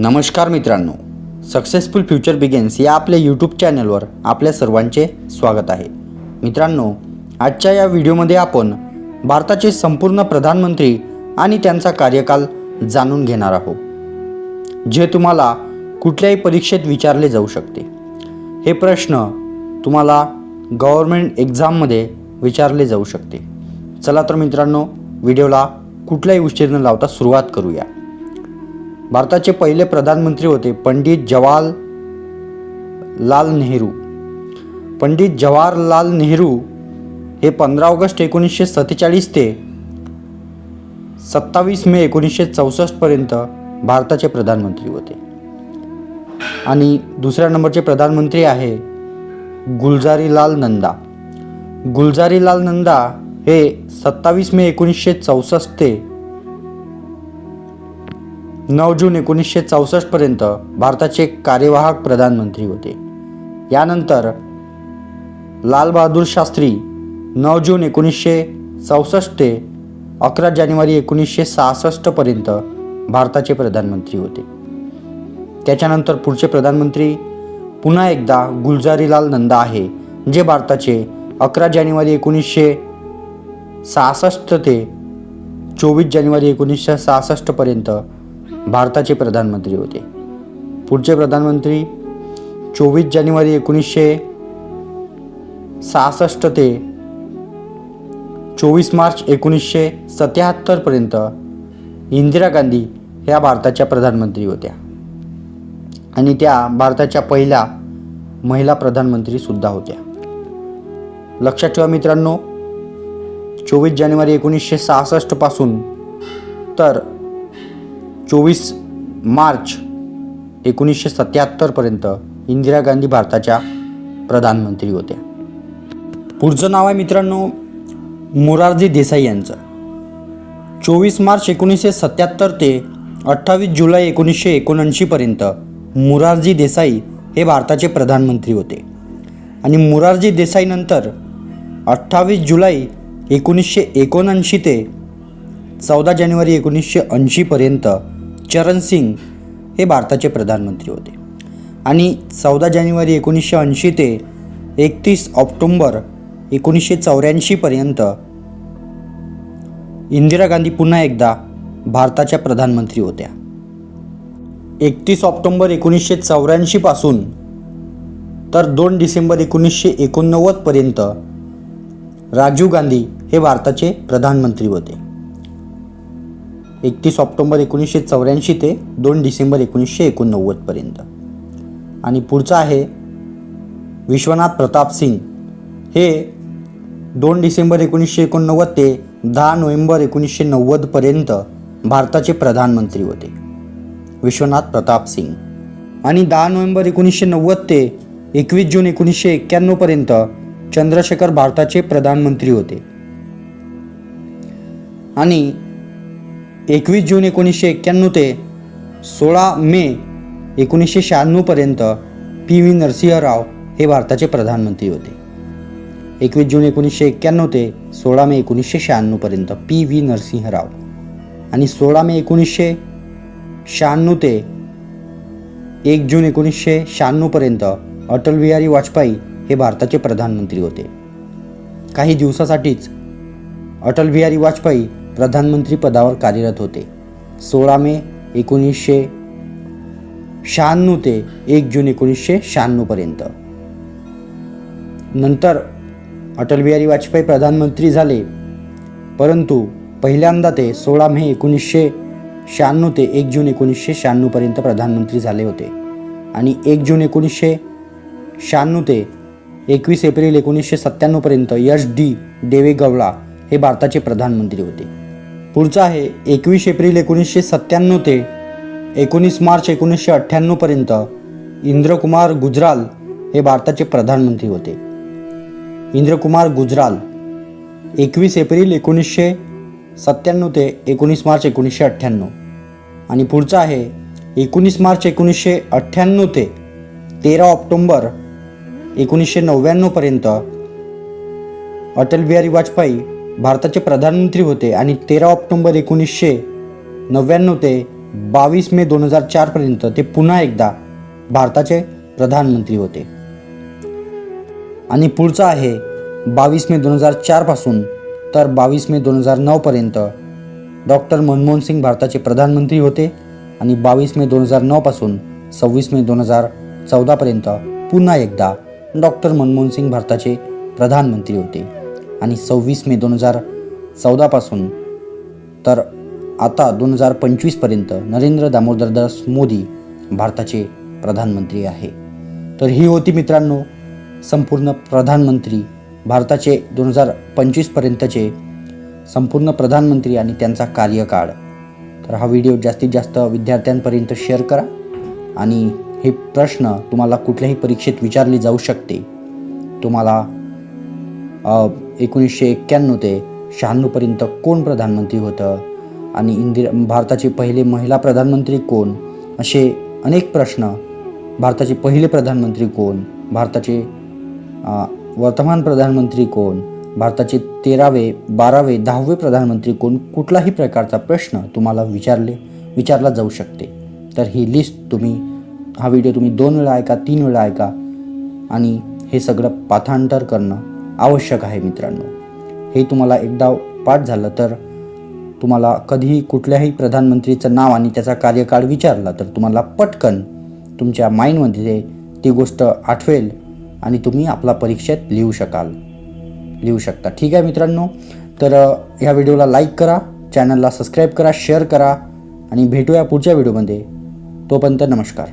नमस्कार मित्रांनो successful future begins या आपल्या यूट्यूब चॅनलवर आपल्या सर्वांचे स्वागत आहे. मित्रांनो आजच्या या व्हिडिओमध्ये आपण भारताचे संपूर्ण प्रधानमंत्री आणि त्यांचा कार्यकाल जाणून घेणार आहोत जे तुम्हाला कुठल्याही परीक्षेत विचारले जाऊ शकते. हे प्रश्न तुम्हाला गव्हर्मेंट एक्झाममध्ये विचारले जाऊ शकते. चला तर मित्रांनो व्हिडिओला कुठलाही उशीर न लावता सुरुवात करूया. भारताचे पहिले प्रधानमंत्री होते पंडित जवाहर लाल नेहरू. पंडित जवाहरलाल नेहरू हे पंधरा ऑगस्ट एकोणीसशे सत्तेचाळीस ते सत्तावीस मे एकोणीसशे चौसष्टपर्यंत भारताचे प्रधानमंत्री होते. आणि दुसऱ्या नंबरचे प्रधानमंत्री आहे गुलजारीलाल नंदा. गुलजारीलाल नंदा हे सत्तावीस मे एकोणीसशे चौसष्ट ते नऊ जून एकोणीसशे चौसष्टपर्यंत भारताचे कार्यवाहक प्रधानमंत्री होते. यानंतर लालबहादूर शास्त्री नऊ जून एकोणीसशे चौसष्ट ते अकरा जानेवारी एकोणीसशे सहासष्टपर्यंत भारताचे प्रधानमंत्री होते. त्याच्यानंतर पुढचे प्रधानमंत्री पुन्हा एकदा गुलजारीलाल नंदा आहे जे भारताचे अकरा जानेवारी एकोणीसशे सहासष्ट ते चोवीस जानेवारी एकोणीसशे सहासष्टपर्यंत भारताचे प्रधानमंत्री होते. पुढचे प्रधानमंत्री चोवीस जानेवारी एकोणीसशे सहासष्ट ते चोवीस मार्च एकोणीसशे सत्याहत्तरपर्यंत इंदिरा गांधी ह्या भारताच्या प्रधानमंत्री होत्या. आणि त्या भारताच्या पहिल्या महिला प्रधानमंत्रीसुद्धा होत्या. लक्षात ठेवा मित्रांनो चोवीस जानेवारी एकोणीसशे सहासष्टपासून तर चोवीस मार्च एकोणीसशे सत्याहत्तरपर्यंत इंदिरा गांधी भारताच्या प्रधानमंत्री होत्या. पुढचं नाव आहे मित्रांनो मोरारजी देसाई यांचं. चोवीस मार्च एकोणीसशे सत्याहत्तर ते अठ्ठावीस जुलै एकोणीसशे एकोणऐंशीपर्यंत मोरारजी देसाई हे भारताचे प्रधानमंत्री होते. आणि मोरारजी देसाईनंतर अठ्ठावीस जुलै एकोणीसशे एकोणऐंशी ते चौदा जानेवारी एकोणीसशे ऐंशीपर्यंत चरण सिंग हे भारताचे प्रधानमंत्री होते. आणि चौदा जानेवारी एकोणीसशे ऐंशी ते एकतीस ऑक्टोंबर एकोणीसशे चौऱ्याऐंशीपर्यंत इंदिरा गांधी पुन्हा एकदा भारताच्या प्रधानमंत्री होत्या. एकतीस ऑक्टोंबर एकोणीसशे चौऱ्याऐंशीपासून तर दोन डिसेंबर एकोणीसशे एकोणनव्वदपर्यंत राजीव गांधी हे भारताचे प्रधानमंत्री होते. एकतीस ऑक्टोंबर एकोणीसशे चौऱ्याऐंशी ते दोन डिसेंबर एकोणीसशे एकोणनव्वदपर्यंत आणि पुढचं आहे विश्वनाथ प्रताप सिंग. हे दोन डिसेंबर एकोणीसशे एकोणनव्वद ते दहा नोव्हेंबर एकोणीसशे नव्वदपर्यंत भारताचे प्रधानमंत्री होते. विश्वनाथ प्रताप सिंग. आणि दहा नोव्हेंबर एकोणीसशे नव्वद ते एकवीस जून एकोणीसशे एक्क्याण्णवपर्यंत चंद्रशेखर भारताचे प्रधानमंत्री होते. आणि एकवीस जून एकोणीसशे एक्क्याण्णव ते सोळा मे एकोणीसशे शहाण्णवपर्यंत पी व्ही नरसिंहराव हे भारताचे प्रधानमंत्री होते. एकवीस जून एकोणीसशे एक्क्याण्णव ते सोळा मे एकोणीसशे शहाण्णवपर्यंत पी व्ही नरसिंहराव आणि सोळा मे एकोणीसशे शहाण्णव ते एक जून एकोणीसशे शहाण्णवपर्यंत अटल बिहारी वाजपेयी हे भारताचे प्रधानमंत्री होते. काही दिवसासाठीच अटल बिहारी वाजपेयी प्रधानमंत्री पदावर कार्यरत होते. सोळा मे एकोणीसशे शहाण्णव ते एक जून एकोणीसशे शहाण्णवपर्यंत नंतर अटल बिहारी वाजपेयी प्रधानमंत्री झाले. परंतु पहिल्यांदा ते सोळा मे एकोणीसशे शहाण्णव ते एक जून एकोणीसशे शहाण्णवपर्यंत प्रधानमंत्री झाले होते. आणि एक जून एकोणीसशे शहाण्णव ते एकवीस एप्रिल एकोणीसशे सत्त्याण्णवपर्यंत यश डी देवेगौडा हे भारताचे प्रधानमंत्री होते. पुढचं आहे एकवीस एप्रिल एकोणीसशे सत्त्याण्णव ते एकोणीस मार्च एकोणीसशे अठ्ठ्याण्णवपर्यंत इंद्रकुमार गुजराल हे भारताचे प्रधानमंत्री होते. इंद्रकुमार गुजराल एकवीस एप्रिल एकोणीसशे सत्त्याण्णव ते एकोणीस मार्च एकोणीसशे अठ्ठ्याण्णव. आणि पुढचं आहे एकोणीस मार्च एकोणीसशे अठ्ठ्याण्णव ते तेरा ऑक्टोंबर एकोणीसशे नव्याण्णवपर्यंत अटल बिहारी वाजपेयी भारताचे प्रधानमंत्री होते आणि तेरा ऑक्टोंबर एकोणीसशे नव्याण्णव ते बावीस मे दोन हजार चारपर्यंत ते पुन्हा एकदा भारताचे प्रधानमंत्री होते. आणि पुढचा आहे बावीस मे दोन हजार चारपासून तर बावीस मे दोन हजार नऊपर्यंत डॉक्टर मनमोहन सिंग भारताचे प्रधानमंत्री होते आणि बावीस मे दोन हजार नऊपासून सव्वीस मे दोन हजार चौदापर्यंत पुन्हा एकदा डॉक्टर मनमोहन सिंग भारताचे प्रधानमंत्री होते. आणि सव्वीस मे दोन हजार चौदापासून. तर आता दोन हजार पंचवीसपर्यंत नरेंद्र दामोदरदास मोदी भारताचे प्रधानमंत्री आहे. तर ही होती मित्रांनो संपूर्ण प्रधानमंत्री भारताचे दोन हजार पंचवीसपर्यंतचे संपूर्ण प्रधानमंत्री आणि त्यांचा कार्यकाळ. तर हा व्हिडिओ जास्तीत जास्त विद्यार्थ्यांपर्यंत शेअर करा आणि हे प्रश्न तुम्हाला कुठल्याही परीक्षेत विचारले जाऊ शकते. तुम्हाला एकोणीसशे एक्क्याण्णव ते शहाण्णवपर्यंत कोण प्रधानमंत्री होतं? आणि इंदिरा भारताचे पहिले महिला प्रधानमंत्री कोण? असे अनेक प्रश्न. भारताचे पहिले प्रधानमंत्री कोण? भारताचे वर्तमान प्रधानमंत्री कोण? भारताचे तेरावे बारावे दहावे प्रधानमंत्री कोण? कुठलाही प्रकारचा प्रश्न तुम्हाला विचारले विचारला जाऊ शकते. तर ही लिस्ट तुम्ही हा व्हिडिओ तुम्ही दोन वेळा ऐका तीन वेळा ऐका. आणि हे सगळं पाठांतर करणं. आवश्यक आहे मित्रांनो. हे तुम्हाला एकदा पाठ झालं तर तुम्हाला कधीही कुठल्याही प्रधानमंत्रीचं नाव आणि त्याचा कार्यकाळ विचारला तर तुम्हाला पटकन तुमच्या माइंडमध्ये ती गोष्ट आठवेल आणि तुम्ही आपला परीक्षेत लिहू शकाल. लिहू शकता. ठीक आहे मित्रांनो? तर ह्या व्हिडिओला लाईक करा चॅनलला सबस्क्राईब करा शेअर करा आणि भेटूया पुढच्या व्हिडिओमध्ये. तोपर्यंत नमस्कार.